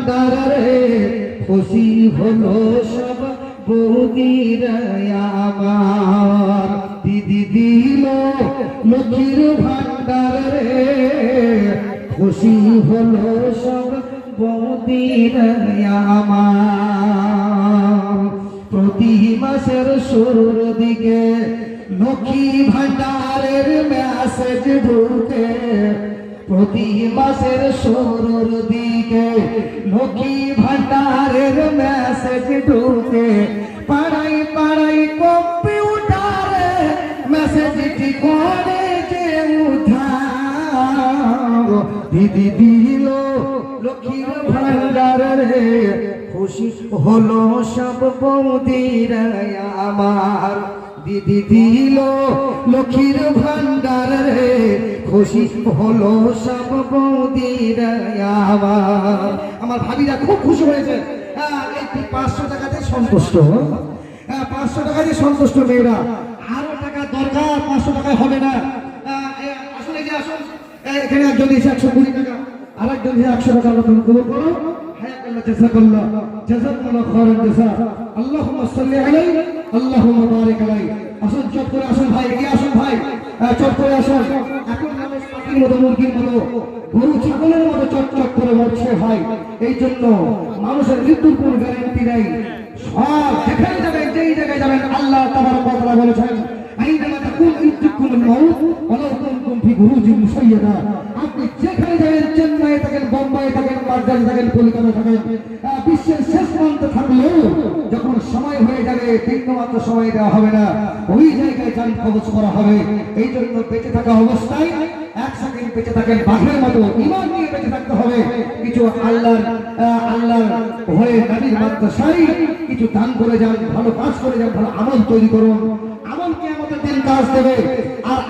ভান্ডার রে খুশি হলো সব বৌদির দিদি দিল লক্ষ্মীর ভান্ডার খুশি হলো সব বৌদির প্রতি মাসের শুরুর দিকে লক্ষ্মী ভান্ডারের মেসেজ প্রতি মাসের শুরুর দিকে লক্ষ্মী ভান্ডারের মেসেজ ঢুকে। পাড়াই পাড়াই কম্পিউটারে মেসেজটি করে যে উঠাও দিদি দিল লক্ষ্মীর রে খুশি হলো সব বৌদির আমার। দিদি দিল লক্ষ্মীর ভান্ডার রে, খুশি হলো সব বৌদির আমার ভাবিরা খুব খুশি হয়েছে। হ্যাঁ, পাঁচশো টাকাতে সন্তুষ্ট? হ্যাঁ, পাঁচশো টাকাতে সন্তুষ্ট মেয়েরা। আরও টাকা দরকার, পাঁচশো টাকায় হবে না। হ্যাঁ, আসলে যে আসুন এখানে একজন এসে একশো কুড়ি টাকা আর একজন এসে একশো টাকা আল্লাহ তুমি করো হ্যাঁ চেষ্টা করল চেষ্টা করল খরচ আল্লাহ সাল্লি আলাইহি আল্লাহ আসুন, চট ভাই ভাই। হ্যাঁ, চট করে আসুন। এখন মতো, মুরগির মতো করে মরছে ভাই। এই জন্য মানুষের মৃত্যুর কোনো গ্যারেন্টি নেই। সব যেখানে যাবেন, যেই জায়গায় যাবেন, আল্লাহ তাবার কথা বলেছেন যেখানে যাবেন চেন্নাই থাকেন বোম্বাই থাকেন, মাদ্রাসে থাকেন কলকাতা থাকেন বিশ্বের শেষ প্রান্ত থাকলেও হয়ে যাবে বিন্দুমাত্র সময় দেওয়া হবে না। ওই জায়গায় যান কবচ করা হবে। এই জন্য বেঁচে থাকা অবস্থায় এক কিছু আল্লাহর আল্লাহর হয়ে কিছু দান করে যান, ভালো কাজ করে যান, ভালো আমল তৈরি করুন। আমল কি আমাদের দিন কাজ দেবে। আর